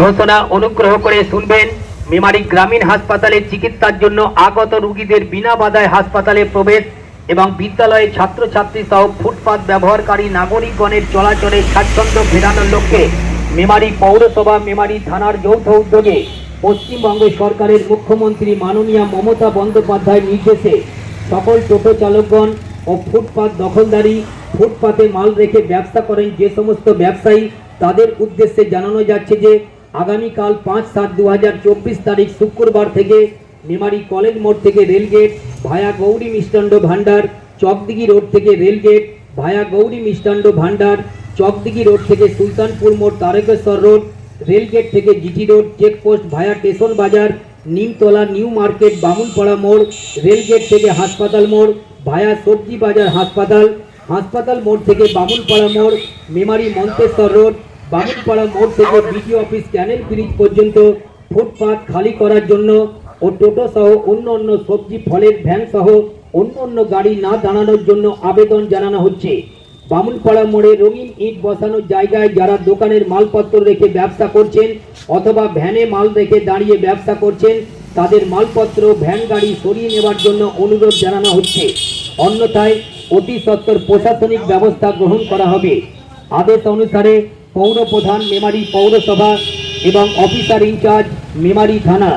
ঘোষণা অনুগ্রহ করে শুনবেন, মেমারি গ্রামীণ হাসপাতালে চিকিৎসার জন্য আগত রোগীদের বিনা বাধায় হাসপাতালে প্রবেশ এবং বিদ্যালয়ে ছাত্রছাত্রী সহ ফুটপাত ব্যবহারকারী নাগরিকগণের চলাচলে স্বাচ্ছন্দ্য ফেরানোর লক্ষ্যে মেমারি পৌরসভা, মেমারি থানার যৌথ উদ্যোগে পশ্চিমবঙ্গ সরকারের মুখ্যমন্ত্রী মাননীয় মমতা বন্দ্যোপাধ্যায়ের নির্দেশে সকল টোটো চালকগণ ও ফুটপাত দখলদারি, ফুটপাতে মাল রেখে ব্যবসা করেন যে সমস্ত ব্যবসায়ী, তাদের উদ্দেশ্যে জানানো যাচ্ছে যে আগামীকাল পাঁচ সাত দু তারিখ শুক্রবার থেকে মেমারি কলেজ মোড় থেকে রেলগেট ভায়া গৌরী মিষ্টান্ন ভাণ্ডার, চকদিঘি রোড থেকে রেলগেট ভায়া গৌরী মিষ্টান্ন ভাণ্ডার, চকদিঘি রোড থেকে সুলতানপুর মোড় তারকেশ্বর রোড, রেলগেট থেকে GT road, check post via station বাজার, নিমতলা, নিউ মার্কেট, বামুনপাড়া মোড়, রেলগেট থেকে হাসপাতাল মোড়, ভায়া সবজি বাজার হাসপাতাল হাসপাতাল মোড় থেকে বামুনপাড়া মোড়, মেমারি মন্তেশ্বর রোড বামুনপাড়া মোড় থেকে বিডিও অফিস ক্যানেল ব্রিজ পর্যন্ত ফুটপাত খালি করার জন্য ও টোটো সহ অন্য অন্য সবজি, ফলের ভ্যান সহ অন্য অন্য গাড়ি না দাঁড়ানোর জন্য আবেদন জানানো হচ্ছে। বামুনপাড়া মোড়ে রঙিন ইট বসানোর জায়গায় যারা দোকানের মালপত্র রেখে ব্যবসা করছেন অথবা ভ্যানে মাল রেখে দাঁড়িয়ে ব্যবসা করছেন, তাদের মালপত্র, ভ্যান গাড়ি সরিয়ে নেওয়ার জন্য অনুরোধ জানানো হচ্ছে। অন্যথায় অতি সত্বর প্রশাসনিক ব্যবস্থা গ্রহণ করা হবে। আদেশ অনুসারে পৌর প্রধান মেমারি পৌরসভা এবং অফিসার ইনচার্জ মেমারি থানা।